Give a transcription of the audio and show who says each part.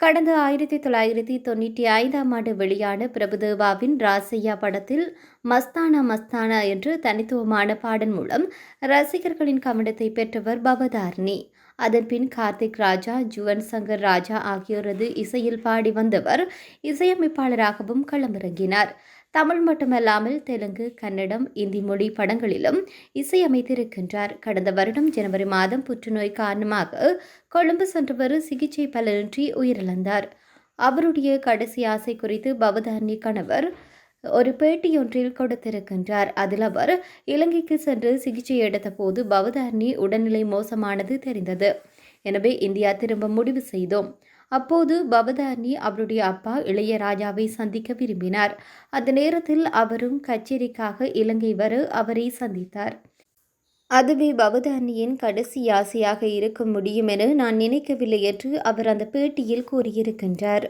Speaker 1: கடந்த ஆயிரத்தி தொள்ளாயிரத்தி தொண்ணூற்றி ஐந்தாம் ஆண்டு வெளியான பிரபுதேவாவின் ராசையா படத்தில் மஸ்தானா மஸ்தானா என்று தனித்துவமான பாடல் மூலம் ரசிகர்களின் கவனத்தை பெற்றவர் பவதார்னி அதன்பின் கார்த்திக் ராஜா ஜுவன் சங்கர் ராஜா ஆகியோரது இசையில் பாடி வந்தவர் இசையமைப்பாளராகவும் களமிறங்கினார். தமிழ் மட்டுமல்லாமல் தெலுங்கு கன்னடம் இந்தி மொழி படங்களிலும் இசையமைத்திருக்கின்றார். கடந்த வருடம் ஜனவரி மாதம் புற்றுநோய் காரணமாக கொழும்பு சென்றவர் சிகிச்சை பலனின்றி உயிரிழந்தார். அவருடைய கடைசி ஆசை குறித்து பவதாரணி கணவர் ஒரு பேட்டியொன்றில் கொடுத்திருக்கின்றார். அதில் அவர் இலங்கைக்கு சென்று சிகிச்சை எடுத்தபோது பவதாரணி உடல்நிலை மோசமானது தெரிந்தது. எனவே இந்தியா திரும்ப முடிவு செய்தோம். அப்போது பவதாரணி அவருடைய அப்பா இளையராஜாவை சந்திக்க விரும்பினார். அந்த நேரத்தில் அவரும் கச்சேரிக்காக இலங்கை வர அவரை சந்தித்தார். அதுவே பவதாரணியின் கடைசி ஆசையாக இருக்க முடியும் என நான் நினைக்கவில்லை என்று அவர் அந்த பேட்டியில் கூறியிருக்கின்றார்.